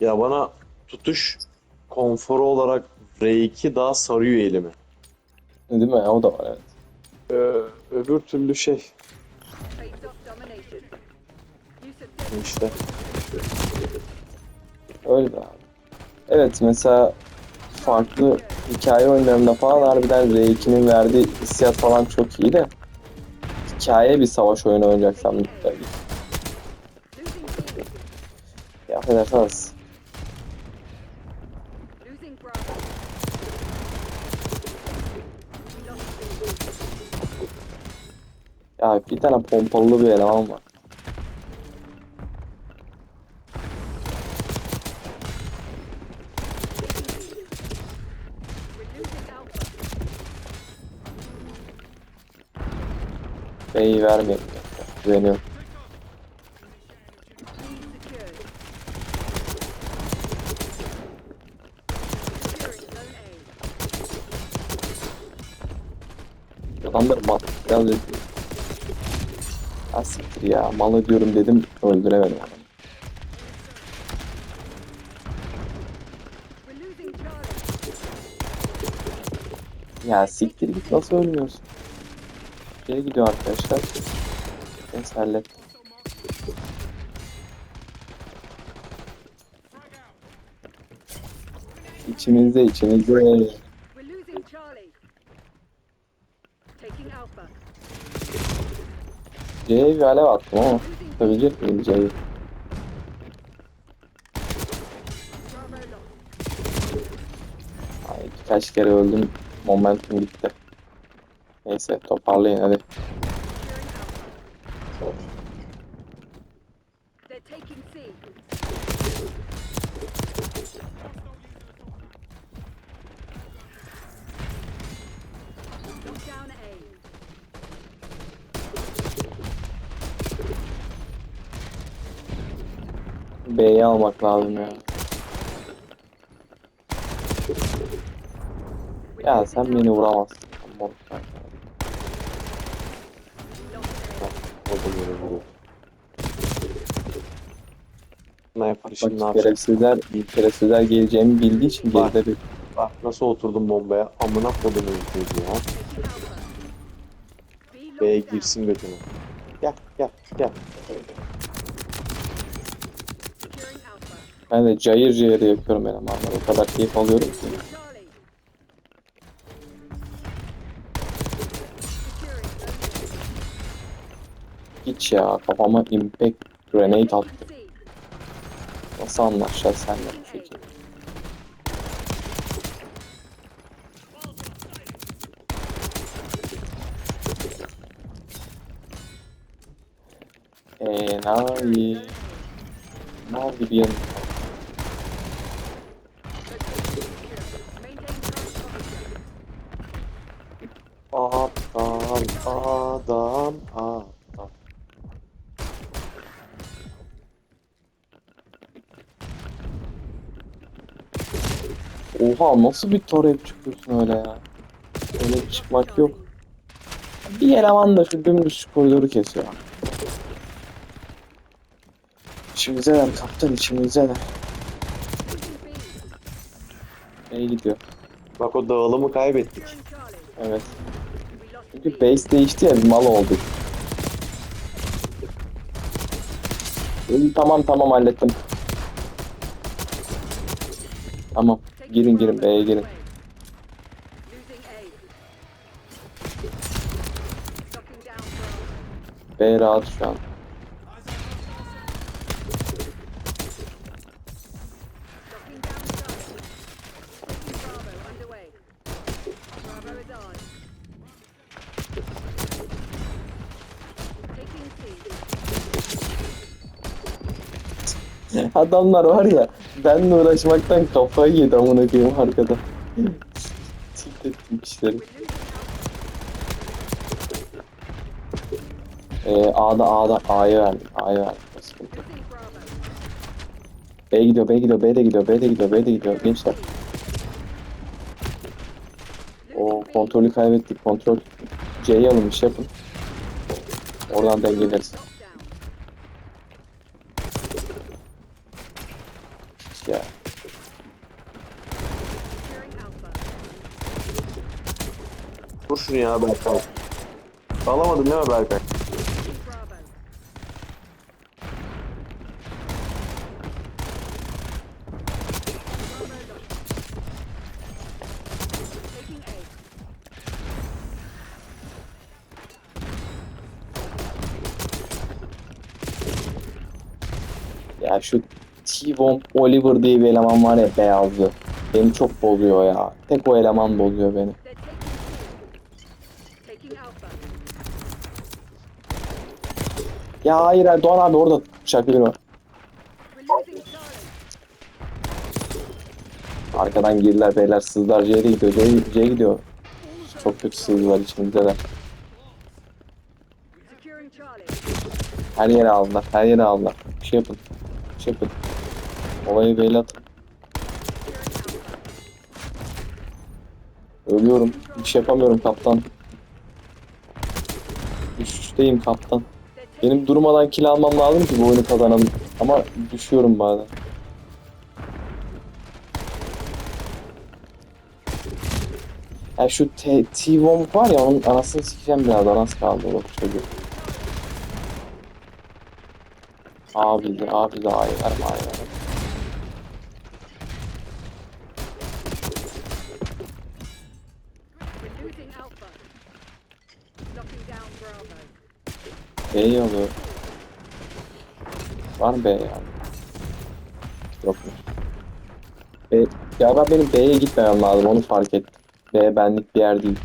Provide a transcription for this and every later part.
Ya bana tutuş konforu olarak R2 daha sarıyor elimi. Değil mi? O da var evet. Ee, öbür türlü şey işte Öyle de abi. Evet mesela farklı hikaye oyunlarında falan harbiden R2'nin verdiği hissiyat falan çok iyi de hikaye bir savaş oyunu oynayacaksam B. Ya affedersiniz. Ya bir tane pompalı bir eleman var. B'yi vermeyelim. Güveniyorum. Adamlar mal. Biraz Ha siktir ya. Malı diyorum dedim. Öldüremedim adamı. Ya siktir git nasıl ölmüyorsun? Geri gidiyor arkadaşlar. Neyse hallet. İçimizde içimizde. C'ye bir alev attım ama tutabilecek miyim C'yi? Ay, birkaç kere öldüm. Momentum gitti. Neyse toparlayın hadi. They're taking C. B'yi almak lazım ya. Ya sen beni vuramazsın. Moruk vuruyor. Sniper şimdi ne Bak yapacak? şerefsizler, şerefsizler geleceğimi bildiği için Bak. geride bir Bak nasıl oturdum bombaya. Amına kodum öldürdü ya. B'ye girsin götüne. Gel gel gel. Ben de cayır cayır yapıyorum elemanlar. O kadar keyif alıyorum ki. Hiç ya kafama impact grenade attı. Nasıl anlaşacağız seninle bu şekilde? Enayi. Mal gibi yanım. Adam adam. Oha nasıl bir torrent çıkıyorsun öyle ya? Öyle bir çıkmak yok. Bir eleman da şu dümdüz koridoru kesiyor. İçimizdeler kaptan içimizdeler. Losing B. Neye gidiyor? Bak o dağılımı kaybettik. Evet. Çünkü base değişti ya mal olduk. Tamam tamam hallettim. Tamam. Girin girin B'ye girin. B rahat şu an. Adamlar var ya benle uğraşmaktan kafayı yedi amına koyayım arkada. Tilt ettim işleri. Ee, A'da A'da A'ya verdim. A'ya verdim. B gidiyor, B gidiyor, B de gidiyor, B de gidiyor, B de gidiyor. Gençler. O kontrolü kaybettik. Kontrol. C'yi alın bir şey yapın. Oradan dengeleriz. Ya. Vur şunu ya Berkay. Alamadın değil mi Berkay? Ya şu T-Bomb Oliver diye bir eleman var ya beyazlı. Beni çok bozuyor ya. Tek o eleman bozuyor beni. Ya hayır hayır Doğan abi orada çakılır var. Arkadan girdiler beyler sızlar C'ye gidiyor. C'ye gidiyor. Çok kötü sızdılar içimizdeler. Her yere aldılar. Her yere aldılar. Bir şey yapın. Bir şey yapın. Olayı Alpha. Ölüyorum. Şey yapamıyorum kaptan. Düşüşteyim kaptan. They're taking Benim durmadan kill almam lazım ki bu oyunu kazanalım. Ama düşüyorum bazen. Ya şu T-Bomb var ya onun anasını sikeceğim biraz anas kaldı o çocuğu. Abi de abi de ayı verme ayı verme. B'yi alıyor. Var mı B ya? Yok mu? B, galiba benim B'ye gitmemem lazım onu fark ettim. B benlik bir yer değil.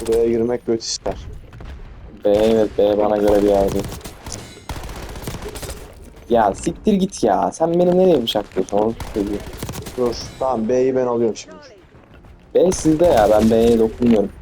Buraya girmek göt ister. B evet B bana göre bir yer değil. Ya siktir git ya. Sen beni nereye bıçaklıyorsun? Onu söylüyor. Dur. Tamam B'yi ben alıyorum şimdi. B sizde ya. Ben B'ye dokunmuyorum.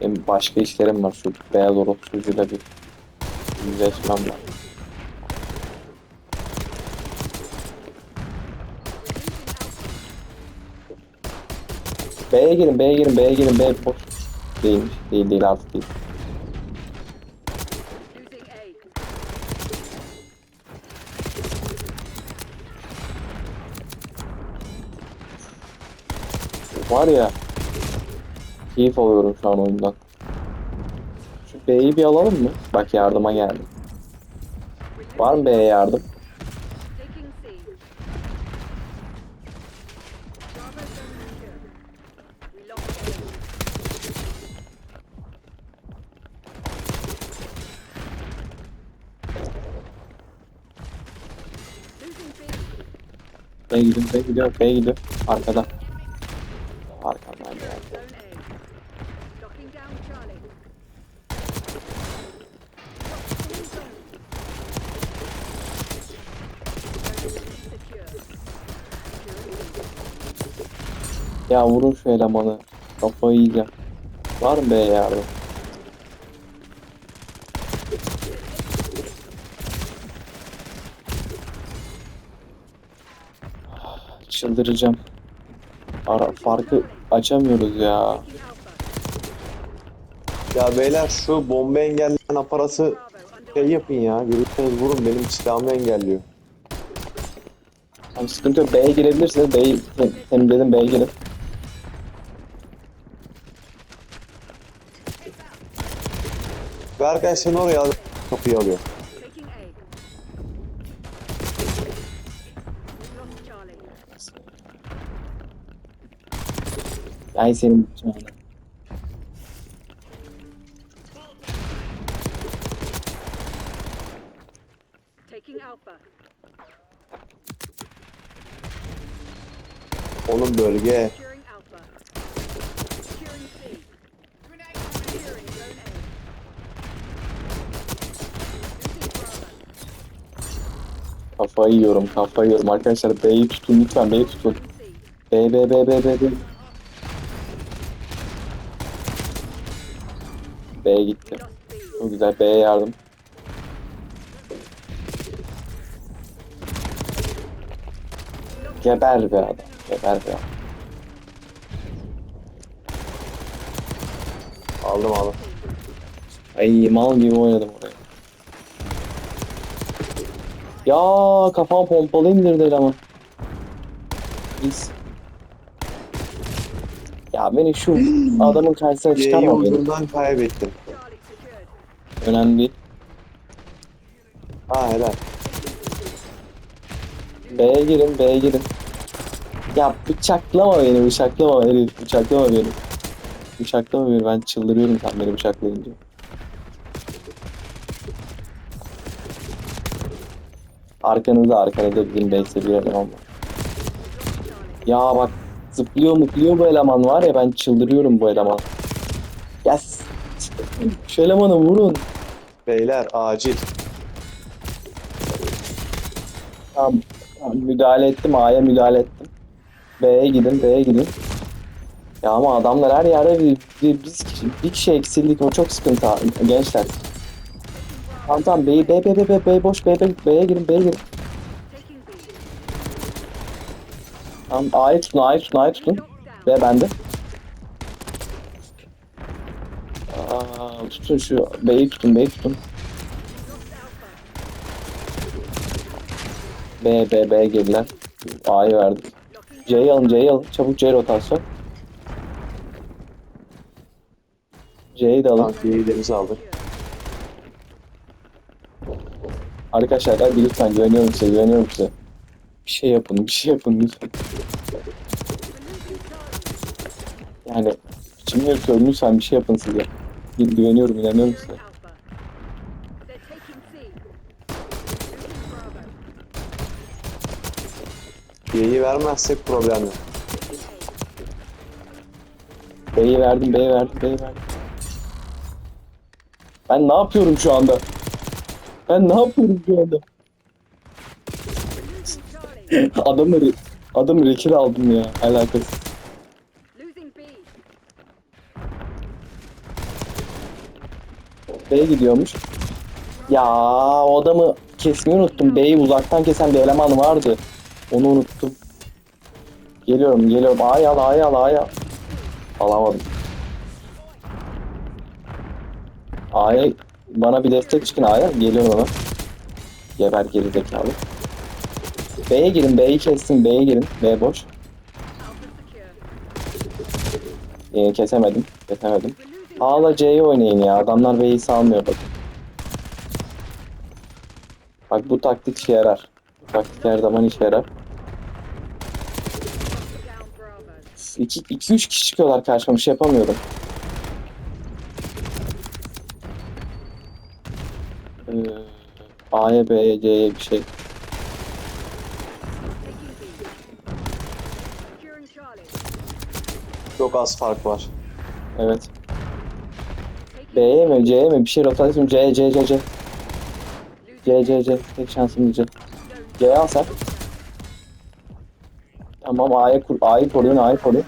Benim başka işlerim var. Şu beyaz orospucuyla bir yüzleşmem var. B'ye girin, B'ye girin, B'ye girin, B boş. Değilmiş. Değil, değil artık değil. Var ya. Keyif alıyorum şu an oyundan. Şu B'yi bir alalım mı? Bak yardıma geldim. Var mı B'ye yardım? taking C. Bravo zone secure. We lost A. Losing B. B gidiyor, B gidiyor, B gidiyor. Arkada. Ya vurun şu elemanı. Kafayı yiyeceğim. Var mı B'ye yardım? Çıldıracağım. Ara, farkı açamıyoruz ya. Ya beyler şu bomba engelleyen aparası şey yapın ya. Görürseniz vurun benim silahımı engelliyor. Tamam sıkıntı yok. B'ye girebilirsiniz. B'yi tem- temizledim B'ye girin. Berkay seni oraya al. Kapıyı alıyor. Ay senin Alpha. Onun bölge. Kafayı yiyorum kafayı yiyorum. Arkadaşlar B'yi tutun lütfen B'yi tutun. B B B B B B. B'ye gitti. Çok güzel B'ye yardım. Geber be adam. Geber be adam. Aldım aldım. Ay mal gibi oynadım oraya. Ya kafam pompalı indirdi eleman. Biz. Ya beni şu adamın karşısına çıkarma beni. ucundan kaybettim. Önemli değil. Ha helal. B'ye girin, B'ye girin. Ya bıçaklama beni, bıçaklama beni, bıçaklama beni. Bıçaklama beni, ben çıldırıyorum sen beni bıçaklayınca. Arkanızda, arkanızda bizim base'e bir eleman var. Ya bak, zıplıyor mutluyor bu eleman var ya, ben çıldırıyorum bu eleman. Yes! Şu elemanı vurun. Beyler acil. Tamam, tamam, müdahale ettim, A'ya müdahale ettim. B'ye gidin, B'ye gidin. Ya ama adamlar her yerde bir, bir, kişi, bir kişi eksildik, o çok sıkıntı gençler. Tamam tamam, B, B, B, B, B, B boş, B, B, B'ye girin, B'ye girin. Tamam, A'yı tutun, A'yı tutun, A'yı tutun. B bende. Aa, tutun şu, B'yi tutun, B'yi tutun. B, B, B geldiler. A'yı verdik. C'yi alın, C'yi alın. Çabuk C rotasyon. C'yi de alın. Tank Y'yi denize aldık. Arkadaşlar hadi lütfen güveniyorum size, güveniyorum size. Bir şey yapın, bir şey yapın lütfen. Yani içimde yapıyorum lütfen bir şey yapın size. Gü- Güveniyorum, inanıyorum size. Y'yi vermezsek problem yok. B'yi verdim, B'yi verdim, B'yi verdim. Ben ne yapıyorum şu anda? Ben ne yapıyorum şu anda? Adamı, re- adamı rekil aldım ya, alakası. B'ye gidiyormuş. Ya o adamı kesmeyi unuttum. B'yi uzaktan kesen bir eleman vardı. Onu unuttum. Geliyorum geliyorum. A'yı al A'yı al A'yı al. Alamadım. A'ya bana bir destek çıkın A'ya. Geliyorum ona. Geber geri zekalı. B'ye girin. B'yi kessin. B'ye girin. B boş. Ee, kesemedim. Kesemedim. A'la C'yi oynayın ya. Adamlar B'yi salmıyor bakın. Bak bu taktik işe yarar. Bu taktik her zaman işe yarar. down Bravo. 2-3 kişi çıkıyorlar karşıma bir şey yapamıyorum. A'ya B'ye C'ye bir şey. Çok az fark var. Evet. B'ye mi C'ye mi bir şey rotasyon C C C C. C C C. Tek şansım C. C'ye al sen. Tamam A'ya kur A'yı koruyun A'yı koruyun.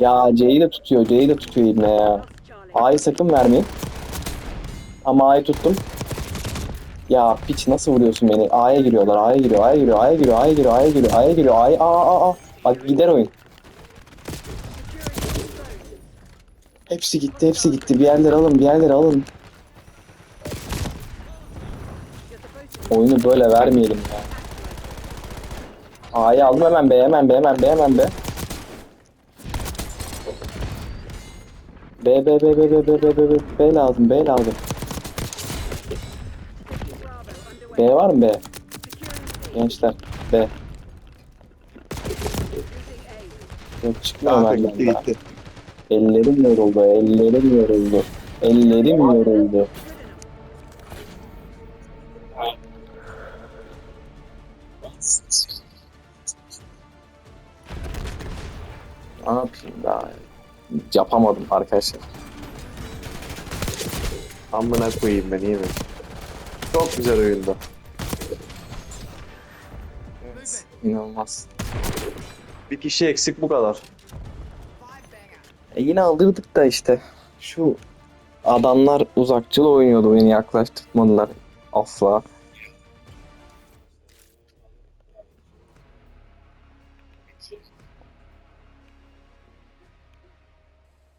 Ya C'yi de tutuyor C'yi de tutuyor ibne ya. A'yı sakın vermeyin. Ama A'yı tuttum. Ya piç nasıl vuruyorsun beni? A'ya giriyorlar, A'ya giriyor, A'ya giriyor, A'ya giriyor, A'ya giriyor, A'ya giriyor, A'ya giriyor, A'ya Aa aa aa. Bak gider oyun. Hepsi gitti, hepsi gitti. Bir yerleri alın, bir yerleri alın. Oyunu böyle vermeyelim ya. A'yı aldım hemen B, hemen B, hemen B, hemen B. B, B, B, B, B, B, B, B, B, B lazım, B lazım. B var mı B? Gençler, B. Yok çıkmıyor Kanka gitti gitti. Ellerim yoruldu, ellerim yoruldu. Ellerim yoruldu. Yapamadım arkadaşlar. Amına koyayım ben iyi mi? Çok güzel oyunda. Evet, inanılmaz. Bir kişi eksik bu kadar. E yine aldırdık da işte. Şu adamlar uzakçılı oynuyordu beni yaklaştırmadılar asla.